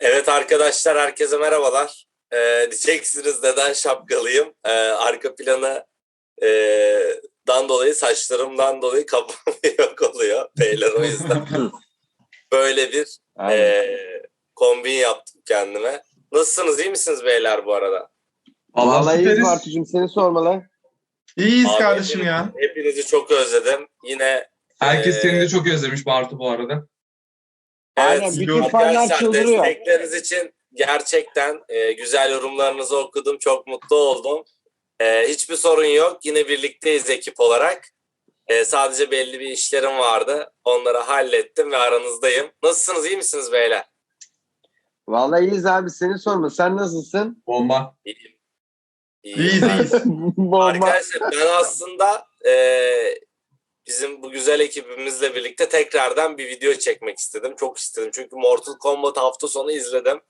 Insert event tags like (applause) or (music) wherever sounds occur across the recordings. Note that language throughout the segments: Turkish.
Evet arkadaşlar herkese merhabalar. Ee, diyeceksiniz neden şapkalıyım? Ee, arka planı e, dan dolayı saçlarımdan dolayı kafam (laughs) yok oluyor beyler o yüzden. (laughs) Böyle bir e, kombin yaptım kendime. Nasılsınız iyi misiniz beyler bu arada? Vallahi iyiyiz süperiz. Bartucuğum seni sormalı. İyiyiz Abi, kardeşim ya. Hepinizi çok özledim. Yine Herkes Ee, seni de çok özlemiş Bartu bu arada. Aynen, Evet, bütün fanlar arkadaşlar çıldırıyor. destekleriniz için gerçekten e, güzel yorumlarınızı okudum. Çok mutlu oldum. E, hiçbir sorun yok. Yine birlikteyiz ekip olarak. E, sadece belli bir işlerim vardı. Onları hallettim ve aranızdayım. Nasılsınız? iyi misiniz beyler? Vallahi iyiyiz abi seni sorma. Sen nasılsın? Bomba. İyiyim. İyiyiz iyiyiz. (laughs) Bomba. Arkadaşlar ben aslında e, bizim bu güzel ekibimizle birlikte tekrardan bir video çekmek istedim. Çok istedim. Çünkü Mortal Kombat hafta sonu izledim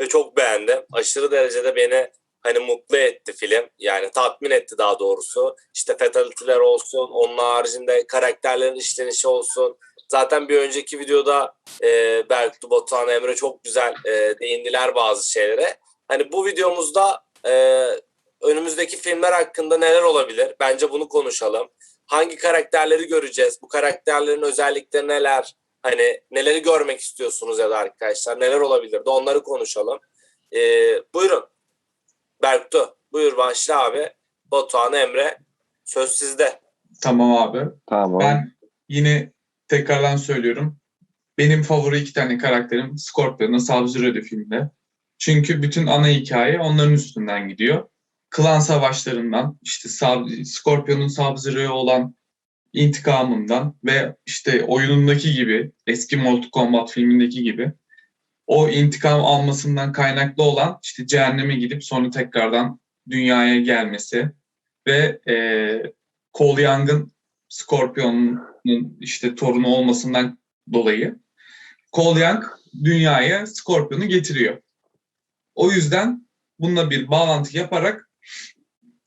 ve çok beğendim. Aşırı derecede beni hani mutlu etti film. Yani tatmin etti daha doğrusu. İşte fatality'ler olsun, onun haricinde karakterlerin işlenişi olsun. Zaten bir önceki videoda e, Berktu, Batuhan, Emre çok güzel e, değindiler bazı şeylere. Hani bu videomuzda e, önümüzdeki filmler hakkında neler olabilir? Bence bunu konuşalım. Hangi karakterleri göreceğiz? Bu karakterlerin özellikleri neler? Hani neleri görmek istiyorsunuz ya da arkadaşlar? Neler olabilir de onları konuşalım. Ee, buyurun. Berktu. Buyur başla abi. Batuhan, Emre. Söz sizde. Tamam abi. Tamam. Ben yine tekrardan söylüyorum. Benim favori iki tane karakterim Scorpion'la Sub-Zero'da filmde. Çünkü bütün ana hikaye onların üstünden gidiyor. Klan savaşlarından, işte Sub- Scorpion'un Sub-Zero'ya olan intikamından ve işte oyunundaki gibi, eski Mortal Kombat filmindeki gibi o intikam almasından kaynaklı olan işte cehenneme gidip sonra tekrardan dünyaya gelmesi ve e, Cole Young'ın Scorpion'un işte torunu olmasından dolayı Cole Young dünyaya Scorpion'u getiriyor. O yüzden bununla bir bağlantı yaparak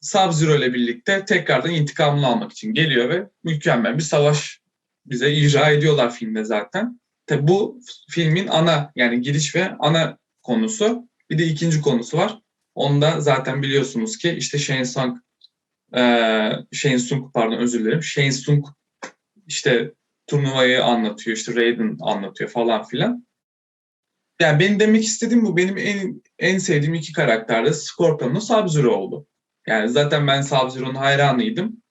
Sub-Zero ile birlikte tekrardan intikamını almak için geliyor ve mükemmel bir savaş bize icra ediyorlar filmde zaten. Tabi bu filmin ana yani giriş ve ana konusu. Bir de ikinci konusu var. Onda zaten biliyorsunuz ki işte Shane Sung ee, Shane Sung pardon özür dilerim. Shane Sung işte turnuvayı anlatıyor, işte Raiden anlatıyor falan filan. Yani benim demek istediğim bu. Benim en en sevdiğim iki karakter de Scorpion'la Sub-Zero oldu. Yani zaten ben Sub-Zero'nun hayranıydım.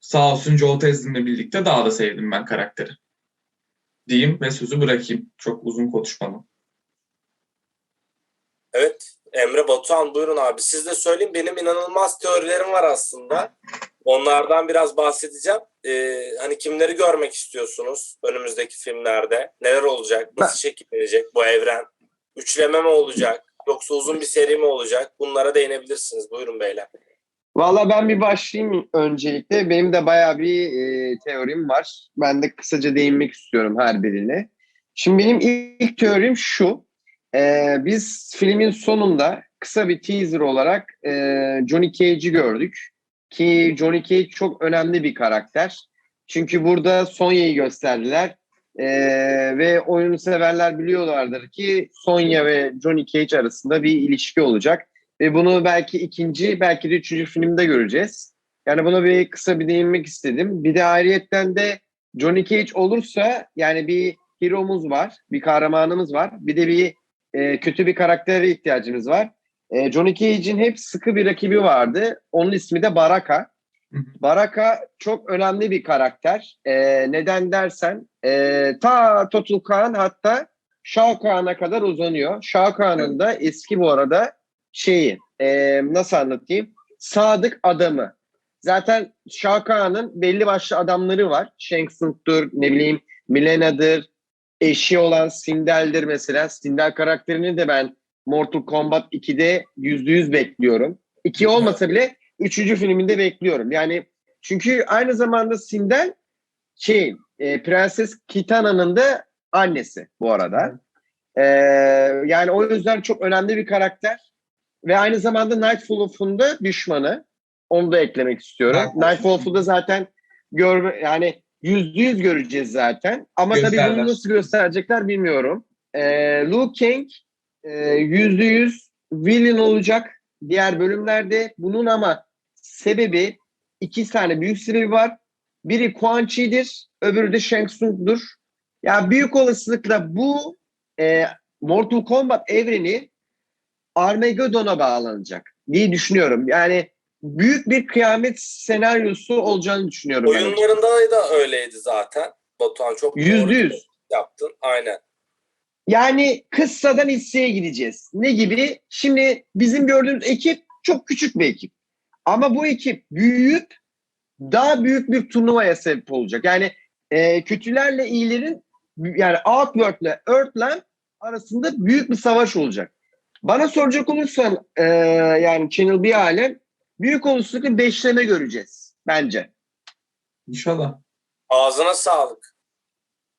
Sağ olsun Joe Taslim'le birlikte daha da sevdim ben karakteri. Diyeyim ve sözü bırakayım. Çok uzun konuşmamı. Evet. Emre Batuhan buyurun abi. Siz de söyleyin. Benim inanılmaz teorilerim var aslında. Onlardan biraz bahsedeceğim. Ee, hani kimleri görmek istiyorsunuz önümüzdeki filmlerde? Neler olacak? Nasıl şekillenecek bu evren? Üçleme mi olacak? Yoksa uzun bir seri mi olacak? Bunlara değinebilirsiniz. Buyurun beyler. Valla ben bir başlayayım öncelikle. Benim de bayağı bir e, teorim var. Ben de kısaca değinmek istiyorum her birine. Şimdi benim ilk teorim şu. E, biz filmin sonunda kısa bir teaser olarak e, Johnny Cage'i gördük. Ki Johnny Cage çok önemli bir karakter. Çünkü burada Sonya'yı gösterdiler. E, ve oyunu severler biliyorlardır ki Sonya ve Johnny Cage arasında bir ilişki olacak. Ve bunu belki ikinci, belki de üçüncü filmde göreceğiz. Yani buna bir kısa bir değinmek istedim. Bir de ayrıyetten de Johnny Cage olursa yani bir hero'muz var, bir kahramanımız var. Bir de bir e, kötü bir karaktere ihtiyacımız var. E, Johnny Cage'in hep sıkı bir rakibi vardı. Onun ismi de Baraka. Baraka çok önemli bir karakter. E, neden dersen e, ta Total Khan hatta Shao Kahn'a kadar uzanıyor. Shao Kahn'ın da eski bu arada şeyi e, nasıl anlatayım? Sadık adamı. Zaten Shao Kahn'ın belli başlı adamları var. Shang Tsung'dur, ne bileyim Milena'dır, eşi olan Sindel'dir mesela. Sindel karakterini de ben Mortal Kombat 2'de %100 bekliyorum. 2 olmasa bile 3. filminde bekliyorum. Yani çünkü aynı zamanda Sindel şey e, Prenses Kitana'nın da annesi bu arada. E, yani o yüzden çok önemli bir karakter. Ve aynı zamanda Nightwolf'un da düşmanı. Onu da eklemek istiyorum. Nightwolf. Nightwolf'u da zaten görme yani yüzde yüz göreceğiz zaten. Ama tabii Gösterler. bunu nasıl gösterecekler bilmiyorum. E, Luke Kang e, yüzde yüz villain olacak diğer bölümlerde. Bunun ama sebebi iki tane büyük sebebi var. Biri Quan Chi'dir, öbürü de Shang Tsung'dur. Ya büyük olasılıkla bu e, Mortal Kombat evreni Armageddon'a bağlanacak diye düşünüyorum. Yani büyük bir kıyamet senaryosu olacağını düşünüyorum. Oyunlarında da öyleydi zaten. Batuhan çok Yüzde yüz. yaptın. Aynen. Yani kıssadan hisseye gideceğiz. Ne gibi? Şimdi bizim gördüğümüz ekip çok küçük bir ekip. Ama bu ekip büyüyüp daha büyük bir turnuvaya sebep olacak. Yani e, kötülerle iyilerin yani Outworld ile Earthland arasında büyük bir savaş olacak. Bana soracak olursan e, yani Channel bir alem büyük olasılıkla beşleme göreceğiz bence. İnşallah. Ağzına sağlık.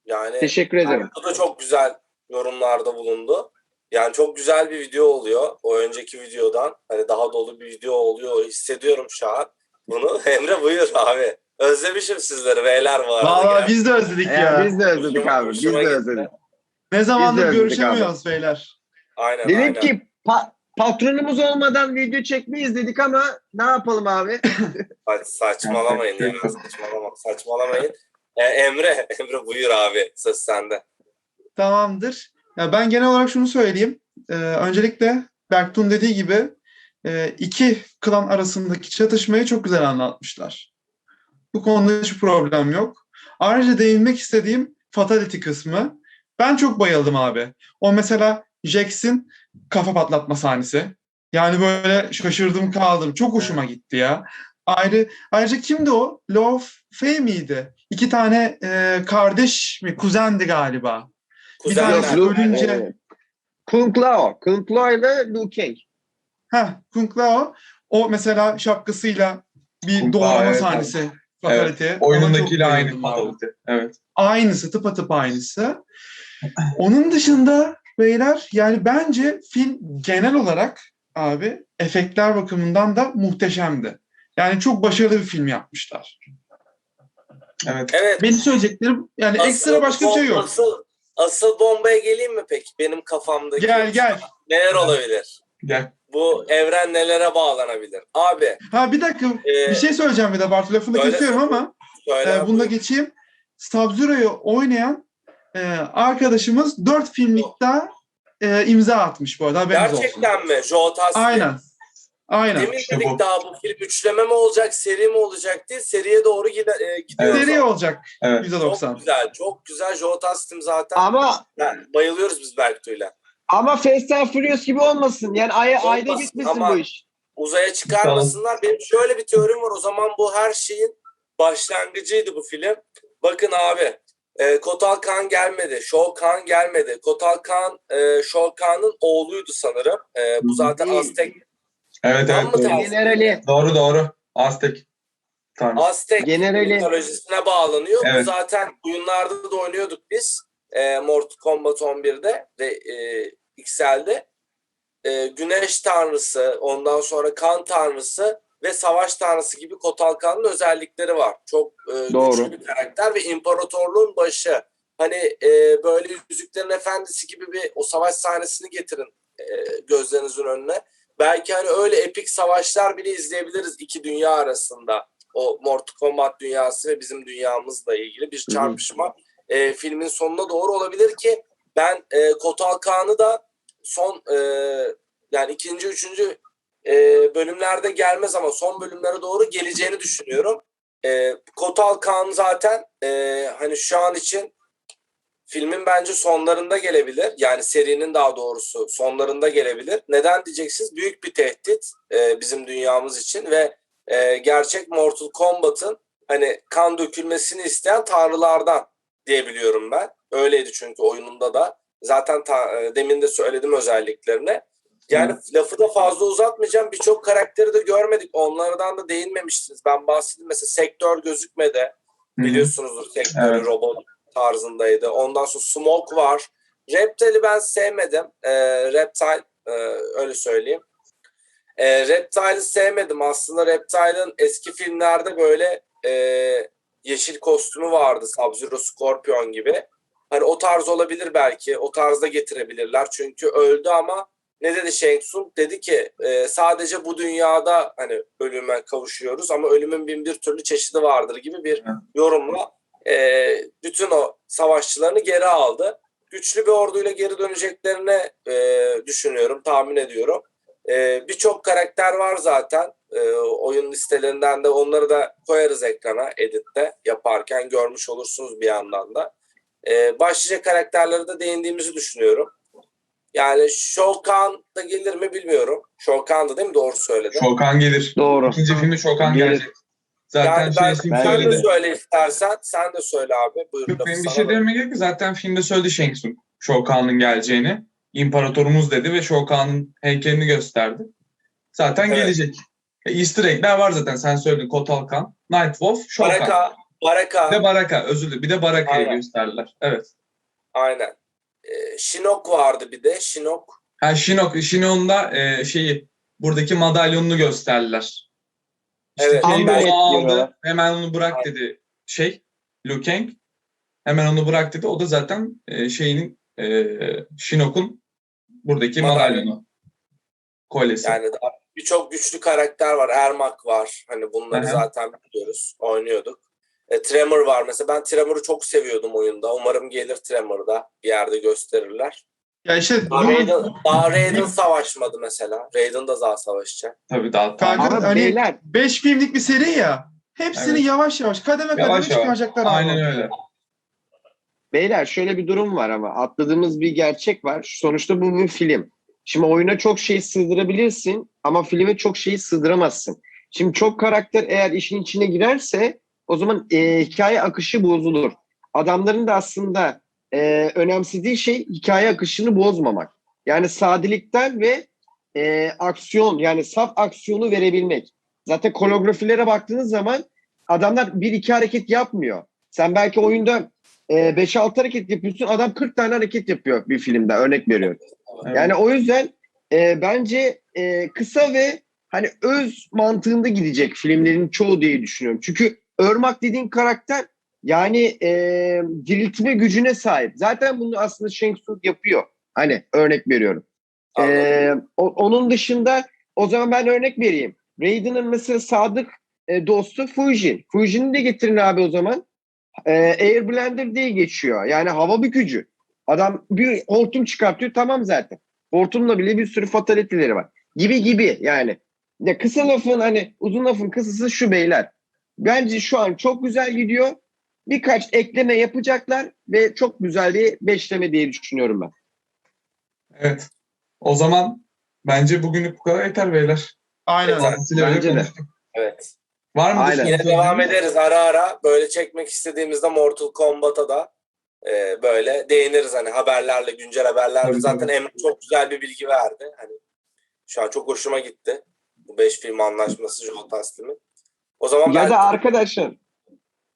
Yani Teşekkür ederim. Bu da çok güzel yorumlarda bulundu. Yani çok güzel bir video oluyor. O önceki videodan. Hani daha dolu bir video oluyor. Hissediyorum şu an bunu. (laughs) Emre buyur abi. Özlemişim sizleri beyler bu arada. Valla biz de özledik Ya, ya. biz de özledik abi. Biz de özledik. Ne zamandır özledik görüşemiyoruz beyler. Aynen Dedik aynen. ki pa- patronumuz olmadan video çekmeyiz dedik ama ne yapalım abi? (laughs) Sa- saçmalamayın ya. Saçmalama, saçmalamayın. Ee, Emre, (laughs) Emre buyur abi. Söz sende. Tamamdır. Ya ben genel olarak şunu söyleyeyim. Ee, öncelikle Berktun dediği gibi e, iki klan arasındaki çatışmayı çok güzel anlatmışlar. Bu konuda hiç problem yok. Ayrıca değinmek istediğim fatality kısmı. Ben çok bayıldım abi. O mesela Jax'in kafa patlatma sahnesi. Yani böyle şaşırdım kaldım. Çok hoşuma gitti ya. Ayrı, ayrıca kimdi o? Law Fey miydi? İki tane e, kardeş mi? Kuzendi galiba. Kuzenler. tanesi ölünce- Evet. Kung Lao. Kung Lao ile Liu Kang. Heh, Kung Lao. O mesela şapkasıyla bir Kung doğrama evet, sahnesi. Fatality. Ona çok Oyunundakiyle aynı fatality. Evet. Aynısı, tıpatıp aynısı. Onun dışında beyler yani bence film genel olarak abi efektler bakımından da muhteşemdi. Yani çok başarılı bir film yapmışlar. Evet. Evet. Benim söyleyeceklerim yani ekstra başka bir şey yok. Asıl, asıl bombaya geleyim mi peki? Benim kafamdaki. Gel gel. Neler olabilir? Gel. Bu evren nelere bağlanabilir? Abi. Ha bir dakika e, bir şey söyleyeceğim bir de Bartu lafını Söyle. kesiyorum ama söyle. Ee, bunda geçeyim. Sub-Zero'yu oynayan e, arkadaşımız 4 filmlik daha e, imza atmış bu arada haberiniz olsun. Gerçekten mi? Joe Taslim. Aynen. Aynen. Demin İşte dedik bu. daha bu film üçleme mi olacak, seri mi olacak diye seriye doğru gide, e, gidiyoruz. Seri olacak Evet. Çok %90. güzel, çok güzel. Joe Taslim zaten. Ama Yani bayılıyoruz biz Berktu'yla. ama Fast and Furious gibi olmasın. Yani ay, ayda Olmasın gitmesin ama- bu iş. Uzaya çıkarmasınlar. Benim şöyle bir teorim var. O zaman bu her şeyin başlangıcıydı bu film. Bakın abi. E, Kotal Khan gelmedi. Kahn gelmedi. Kotal Khan, e, Kahn'ın oğluydu sanırım. E, bu zaten. Aztek. Evet Tam evet. Doğru. Generali. Doğru doğru. Aztek. Tamam. Aztek Generali. mitolojisine bağlanıyor. Bu Evet. zaten oyunlarda da oynuyorduk biz. E, Mortal Kombat 11'de ve e, XL'de. E, güneş tanrısı, ondan sonra kan tanrısı ve savaş tanrısı gibi Kotal Khan'ın özellikleri var. Çok e, Doğru. güçlü bir karakter ve imparatorluğun başı. Hani e, böyle Yüzüklerin Efendisi gibi bir o savaş sahnesini getirin e, gözlerinizin önüne. Belki hani öyle epik savaşlar bile izleyebiliriz iki dünya arasında. O Mortal Kombat dünyası ve bizim dünyamızla ilgili bir çarpışma e, filmin sonuna doğru olabilir ki ben e, Kotal Khan'ı da son e, yani ikinci, üçüncü e, bölümlerde gelmez ama son bölümlere doğru geleceğini düşünüyorum. E, Kotal Khan zaten e, hani şu an için filmin bence sonlarında gelebilir. Yani serinin daha doğrusu sonlarında gelebilir. Neden diyeceksiniz? Büyük bir tehdit e, bizim dünyamız için ve e, gerçek Mortal Kombat'ın hani kan dökülmesini isteyen tanrılardan diyebiliyorum ben. Öyleydi çünkü oyununda da. Zaten ta- e, demin de söyledim özelliklerini. Yani lafı da fazla uzatmayacağım. Birçok karakteri de görmedik. Onlardan da değinmemiştiniz. Ben bahsettim. Mesela sektör gözükmedi. Biliyorsunuzdur sektörü Evet. robot tarzındaydı. Ondan sonra Smoke var. Reptile'i ben sevmedim. Ee, Reptile e, öyle söyleyeyim. Ee, Reptile'i sevmedim. Aslında Reptile'ın eski filmlerde böyle e, yeşil kostümü vardı. Sub-Zero Scorpion gibi. Hani o tarz olabilir belki. O tarzda getirebilirler. Çünkü öldü ama ne dedi Shang Tsung? Dedi ki e, sadece bu dünyada hani ölüme kavuşuyoruz ama ölümün bin bir türlü çeşidi vardır gibi bir yorumla e, bütün o savaşçılarını geri aldı. Güçlü bir orduyla geri döneceklerini e, düşünüyorum, tahmin ediyorum. E, Birçok karakter var zaten e, oyun listelerinden de onları da koyarız ekrana editte yaparken görmüş olursunuz bir yandan da. E, başlıca karakterlere de değindiğimizi düşünüyorum. Yani Shokan da gelir mi bilmiyorum. Shokan da değil mi? Doğru söyledim. Şokan gelir. Doğru. İkinci filmi Şokan Gelir. gelecek. Zaten yani şey ben, sen de söyle istersen. Sen de söyle abi. Buyur. Yok benim bir şey bırak. dememe gerek. Zaten filmde söyledi Shang Tsung. Shokan'ın geleceğini. İmparatorumuz dedi ve Shokan'ın heykelini gösterdi. Zaten Evet. gelecek. E, Easter egg'ler var zaten. Sen söyledin. Kotal Khan, Night Wolf, Shokan. Baraka, Baraka. Bir de Baraka. Özür dilerim. Bir de Baraka'yı gösterdiler. Evet. Aynen. Ee, Shinnok vardı bir de. Shinnok. Ha Shinnok. Shinnok'un da e, şeyi buradaki madalyonunu gösterdiler. İşte Evet, onu aldı. diyorlar. Hemen onu bırak dedi şey. Liu Kang. Hemen onu bırak dedi. O da zaten e, şeyinin e, Shinnok'un buradaki Madalyon. madalyonu. Kolyesi. Yani birçok güçlü karakter var. Ermak var. Hani bunları Aha. zaten biliyoruz. Oynuyorduk. E, Tremor var mesela. Ben Tremor'u çok seviyordum oyunda. Umarım gelir Tremor'da bir yerde gösterirler. Ya işte Daha Raiden, daha Raiden savaşmadı mesela. Raiden da daha savaşacak. Tabii daha Kanka, Ama hani- beyler 5 filmlik bir seri ya. Hepsini Evet. yavaş yavaş kademe kademe Yavaş yavaş. çıkaracaklar. abi. Aynen öyle. Beyler şöyle bir durum var ama atladığımız bir gerçek var. Sonuçta bu bir film. Şimdi oyuna çok şey sığdırabilirsin ama filme çok şeyi sığdıramazsın. Şimdi çok karakter eğer işin içine girerse o zaman e, hikaye akışı bozulur. Adamların da aslında e, önemsediği şey hikaye akışını bozmamak. Yani sadelikten ve e, aksiyon yani saf aksiyonu verebilmek. Zaten koreografilere baktığınız zaman adamlar bir iki hareket yapmıyor. Sen belki oyunda e, 5-6 hareket yapıyorsun adam 40 tane hareket yapıyor bir filmde örnek veriyorum. Evet. Yani o yüzden e, bence e, kısa ve hani öz mantığında gidecek filmlerin çoğu diye düşünüyorum. Çünkü Örmak dediğin karakter yani e, diriltme gücüne sahip. Zaten bunu aslında Shang Tsung yapıyor. Hani örnek veriyorum. Anladım. Ee, o- onun dışında o zaman ben örnek vereyim. Raiden'ın mesela sadık e, dostu Fujin. Fujin'i de getirin abi o zaman. Ee, Air Blender diye geçiyor. Yani hava bükücü. Adam bir hortum çıkartıyor tamam zaten. Hortumla bile bir sürü fatality'leri var. Gibi gibi yani. Ya kısa lafın hani uzun lafın kısası şu beyler. Bence şu an çok güzel gidiyor. Birkaç ekleme yapacaklar ve çok güzel bir beşleme diye düşünüyorum ben. Evet. O zaman bence bugünlük bu kadar yeter beyler. Aynen. Böyle Bence de. konuştuk. Evet. Var mı? Aynen. Yine devam ederiz ara ara. Böyle çekmek istediğimizde Mortal Kombat'a da e, böyle değiniriz hani haberlerle, güncel haberlerle. Tabii, Zaten. Emre çok güzel bir bilgi verdi. Hani şu an çok hoşuma gitti. Bu 5 film anlaşması Joel Taslim'in. O zaman Ya ben da arkadaşlar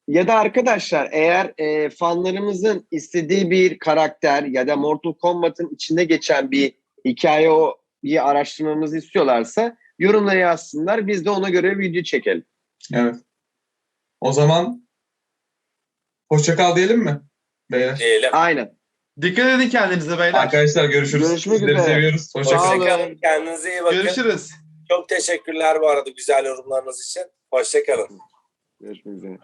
ya da arkadaşlar eğer e, fanlarımızın istediği bir karakter ya da Mortal Kombat'ın içinde geçen bir hikaye o bir araştırmamızı istiyorlarsa yorumlara yazsınlar. Biz de ona göre video çekelim. Evet. O zaman hoşça kal diyelim mi? Beyler. diyelim. Aynen. Dikkat edin kendinize beyler. Arkadaşlar görüşürüz. Görüşmek Sizleri üzere. seviyoruz. Hoşça kalın. Kendinize iyi bakın. Görüşürüz. Çok teşekkürler bu arada güzel yorumlarınız için. Hoşçakalın. Görüşmek üzere.